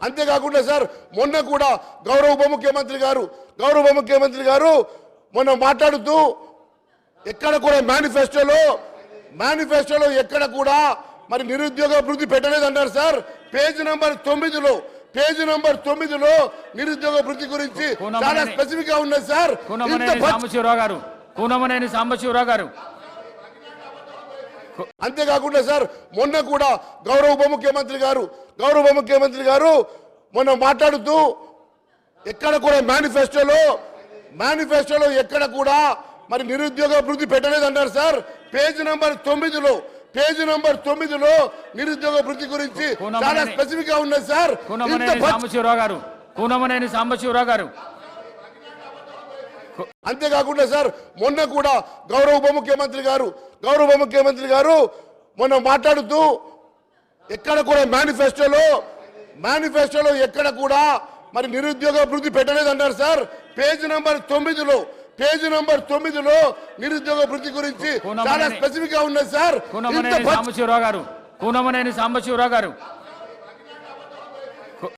అంతేకాకుండా సార్ మొన్న కూడా గౌరవ ఉప ముఖ్యమంత్రి గారు గౌరవ ఉప ముఖ్యమంత్రి గారు మొన్న మాట్లాడుతూ ఎక్కడ కూడా మేనిఫెస్టోలో మేనిఫెస్టోలో ఎక్కడ కూడా మరి నిరుద్యోగ అభివృద్ధి పెట్టలేదంటారు సార్. పేజ్ నంబర్ తొమ్మిదిలో పేజ్ నంబర్ తొమ్మిదిలో నిరుద్యోగ వృద్ధి గురించి చాలా స్పెసిఫిక్గా ఉన్నది సార్. కూనమనేని సాంబశివరావు గారు కూనమనేని సాంబశివరావు గారు అంతేకాకుండా సార్ మొన్న కూడా గౌరవ ఉప ముఖ్యమంత్రి గారు గౌరవ ఉప ముఖ్యమంత్రి గారు మొన్న మాట్లాడుతూ ఎక్కడ కూడా మేనిఫెస్టోలో మేనిఫెస్టోలో ఎక్కడ కూడా మరి నిరుద్యోగ అభివృద్ధి పెట్టలేదంటారు సార్. పేజ్ నంబర్ తొమ్మిదిలో పేజ్ నంబర్ తొమ్మిదిలో నిరుద్యోగ వృద్ధి గురించి చాలా స్పెసిఫిక్గా ఉన్నది సార్. కూనమనేని సాంబశివరావు గారు కూనమనేని సాంబశివరావు గారు అంతేకాకుండా సార్ మొన్న కూడా గౌరవ ఉప ముఖ్యమంత్రి గారు గౌరవ ఉప ముఖ్యమంత్రి గారు మొన్న మాట్లాడుతూ ఎక్కడ కూడా మేనిఫెస్టోలో మేనిఫెస్టోలో ఎక్కడ కూడా మరి నిరుద్యోగ అభివృద్ధి పెట్టలేదంటారు సార్. పేజ్ నంబర్ తొమ్మిదిలో పేజ్ నంబర్ తొమ్మిదిలో నిరుద్యోగ వృద్ధి గురించి చాలా స్పెసిఫిక్గా ఉన్నది సార్. ఇంత కూనమనేని పచ్చి- సాంబశివరావు గారు కూనమనేని సాంబశివరావు గారు.